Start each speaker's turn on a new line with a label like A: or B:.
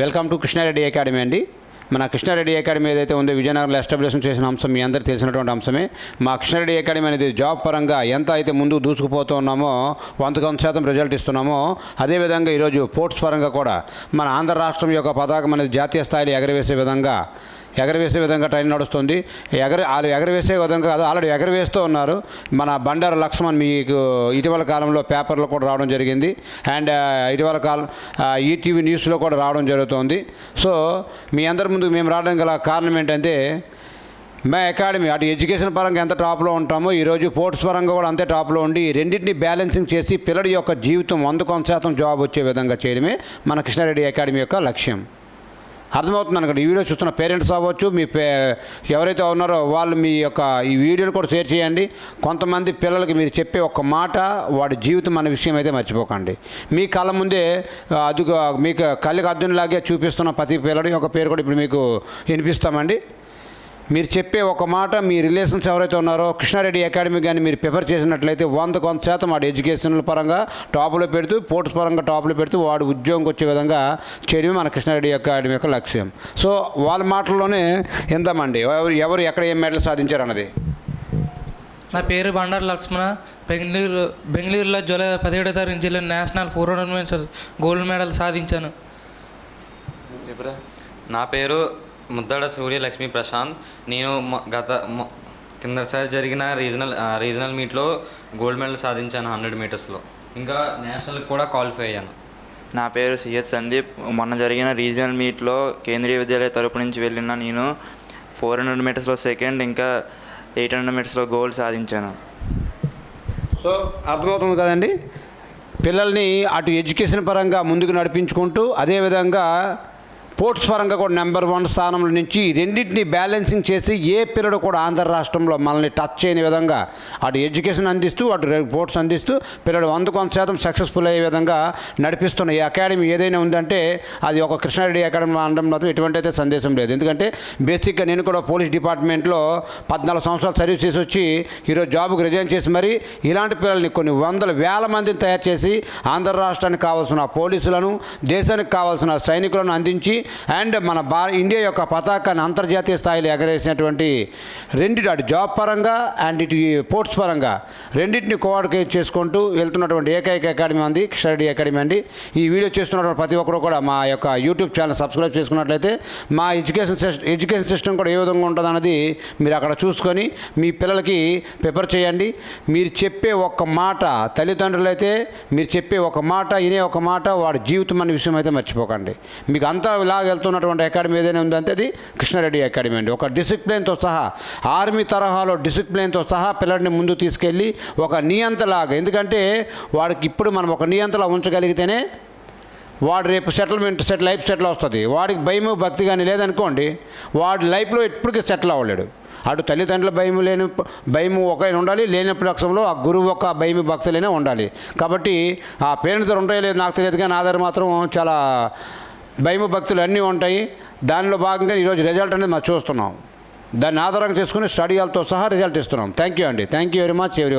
A: Welcome to Krishna Reddy academy అండి. మన Krishna Reddy academy ఏదైతే ఉందో విజయనగరంలో ఎస్టాబ్లిష్మెంట్ చేసిన అంశం మీ అందరూ తెలిసినటువంటి అంశమే. మా కృష్ణారెడ్డి అకాడమీ అనేది జాబ్ పరంగా ఎంత అయితే ముందుకు దూసుకుపోతూ ఉన్నామో వంద శాతం రిజల్ట్ ఇస్తున్నామో అదేవిధంగా ఈరోజు పోర్ట్స్ పరంగా కూడా మన ఆంధ్ర రాష్ట్రం యొక్క పతాకం అనేది జాతీయ స్థాయిలో ఎగరవేసే విధంగా ఎగరవేసే విధంగా ట్రైన్ నడుస్తుంది. ఎగర వాళ్ళు ఎగరవేసే విధంగా కాదు ఆల్రెడీ ఎగరవేస్తూ ఉన్నారు. మన బండారు లక్ష్మణ్ మీకు ఇటీవల కాలంలో పేపర్లో కూడా రావడం జరిగింది. అండ్ ఇటీవల కాలం ఈటీవీ న్యూస్లో కూడా రావడం జరుగుతుంది. సో మీ అందరి ముందు మేము రావడం గల కారణం ఏంటంటే మా అకాడమీ అటు ఎడ్యుకేషన్ పరంగా ఎంత టాప్లో ఉంటామో ఈరోజు స్పోర్ట్స్ పరంగా కూడా అంతే టాప్లో ఉండి రెండింటిని బ్యాలెన్సింగ్ చేసి పిల్లడి యొక్క జీవితం వంద కొంత శాతం జాబ్ వచ్చే విధంగా చేయడమే మన కృష్ణారెడ్డి అకాడమీ యొక్క లక్ష్యం. అర్థమవుతుంది అనుకోండి. ఈ వీడియో చూస్తున్న పేరెంట్స్ అవ్వచ్చు మీ పే ఎవరైతే ఉన్నారో వాళ్ళు మీ యొక్క ఈ వీడియోని కూడా షేర్ చేయండి. కొంతమంది పిల్లలకి మీరు చెప్పే ఒక మాట వాడి జీవితం అనే విషయం అయితే మర్చిపోకండి. మీ కళ్ళ ముందే అది మీకు కళ్ళకి అర్జునులాగే చూపిస్తున్న ప్రతి పిల్లడి యొక్క పేరు కూడా ఇప్పుడు మీకు వినిపిస్తామండి. మీరు చెప్పే ఒక మాట మీ రిలేషన్స్ ఎవరైతే ఉన్నారో కృష్ణారెడ్డి అకాడమీ కానీ మీరు ప్రిఫర్ చేసినట్లయితే వంద కొంత శాతం వాడు ఎడ్యుకేషనల్ పరంగా టాప్లో పెడుతూ స్పోర్ట్స్ పరంగా టాప్లో పెడుతూ వాడు ఉద్యోగంకి వచ్చే విధంగా చేయడమే మన కృష్ణారెడ్డి అకాడమీ యొక్క లక్ష్యం. సో వాళ్ళ మాటల్లోనే ఎంతమంది ఎవరు ఎవరు ఎక్కడ ఏం మెడల్ సాధించారు అన్నది?
B: నా పేరు బండారు లక్ష్మణ. బెంగళూరు బెంగళూరులో జూలై పదిహేడో తారీఖు జిల్లా national four hundred metres gold medal సాధించాను.
C: చెప్పురా? నా పేరు ముద్దాడ సూర్య లక్ష్మీ ప్రశాంత్. నేను గత కిందసారి జరిగిన రీజనల్ రీజనల్ మీట్లో గోల్డ్ మెడల్ సాధించాను హండ్రెడ్ మీటర్స్లో. ఇంకా నేషనల్కి కూడా క్వాలిఫై అయ్యాను.
D: నా పేరు సిహెచ్ సందీప్. మొన్న జరిగిన రీజనల్ మీట్లో కేంద్రీయ విద్యాలయ తరపు నుంచి వెళ్ళిన నేను ఫోర్ హండ్రెడ్ మీటర్స్లో సెకండ్ ఇంకా ఎయిట్ హండ్రెడ్ మీటర్స్లో గోల్డ్ సాధించాను.
A: సో అర్థమవుతుంది కదండి? పిల్లల్ని అటు ఎడ్యుకేషన్ పరంగా ముందుకు నడిపించుకుంటూ అదేవిధంగా స్పోర్ట్స్ పరంగా కూడా నెంబర్ వన్ స్థానంలో నుంచి రెండింటిని బ్యాలెన్సింగ్ చేసి ఏ పిల్లడు కూడా ఆంధ్ర రాష్ట్రంలో మనల్ని టచ్ చేయని విధంగా అటు ఎడ్యుకేషన్ అందిస్తూ అటు స్పోర్ట్స్ అందిస్తూ పిల్లడు వంద కొంత శాతం సక్సెస్ఫుల్ అయ్యే విధంగా నడిపిస్తున్న ఈ అకాడమీ ఏదైనా ఉందంటే అది ఒక కృష్ణారెడ్డి అకాడమీ అనడం మాత్రం ఎటువంటి అయితే సందేశం లేదు. ఎందుకంటే బేసిక్గా నేను కూడా పోలీస్ డిపార్ట్మెంట్లో పద్నాలుగు సంవత్సరాలు సర్వీస్ చేసి వచ్చి ఈరోజు జాబ్కి రిజైన్ చేసి మరి ఇలాంటి పిల్లల్ని కొన్ని వందల వేల మందిని తయారు చేసి ఆంధ్ర రాష్ట్రానికి కావాల్సిన పోలీసులను దేశానికి కావాల్సిన సైనికులను అందించి అండ్ మన భా ఇండియా యొక్క పతాకాన్ని అంతర్జాతీయ స్థాయిలో ఎగరేసినటువంటి రెండిటి అటు జాబ్ పరంగా అండ్ ఇటు స్పోర్ట్స్ పరంగా రెండింటిని కోఆర్డినేట్ చేసుకుంటూ వెళ్తున్నటువంటి ఏకైక అకాడమీ ఉంది కృష్ణారెడ్డి అకాడమీ అండి. ఈ వీడియో చేస్తున్నటువంటి ప్రతి ఒక్కరు కూడా మా యొక్క యూట్యూబ్ ఛానల్ సబ్స్క్రైబ్ చేసుకున్నట్లయితే మా ఎడ్యుకేషన్ సిస్టమ్ ఎడ్యుకేషన్ సిస్టమ్ కూడా ఏ విధంగా ఉంటుంది అన్నది మీరు అక్కడ చూసుకొని మీ పిల్లలకి ప్రిపేర్ చేయండి. మీరు చెప్పే ఒక్క మాట తల్లిదండ్రులు అయితే మీరు చెప్పే ఒక మాట ఇనే ఒక మాట వాడి జీవితం అనే విషయం అయితే మర్చిపోకండి. మీకు అంతా వెళ్తున్నటువంటి అకాడమీ ఏదైనా ఉందంటే అది కృష్ణారెడ్డి అకాడమీ అండి. ఒక డిసిప్లిన్తో సహా ఆర్మీ తరహాలో డిసిప్లిన్తో సహా పిల్లడిని ముందు తీసుకెళ్ళి ఒక నియంతలాగా ఎందుకంటే వాడికి ఇప్పుడు మనం ఒక నియంతలా ఉంచగలిగితేనే వాడు రేపు సెటిల్మెంట్ సెట్ లైఫ్ సెటిల్ వస్తుంది వాడికి భయము భక్తి కానీ లేదనుకోండి వాడి లైఫ్లో ఎప్పటికీ సెటిల్ అవ్వలేడు. అటు తల్లిదండ్రుల భయం లేని భయము ఒక ఉండాలి లేనప్పుడు పక్షంలో ఆ గురువు ఒక భయము భక్తులైనా ఉండాలి. కాబట్టి ఆ పేరెంట్స్ ఉంటాయో లేదు నాకు తెలియదు కానీ ఆధార్ మాత్రం చాలా భయము భక్తులు అన్నీ ఉంటాయి. దానిలో భాగంగా ఈరోజు రిజల్ట్ అనేది మనం చూస్తున్నాం. దాన్ని ఆధారంగా చేసుకుని స్టడీలతో సహా రిజల్ట్ ఇస్తున్నాం. థ్యాంక్ యూ అండి. Thank you very much every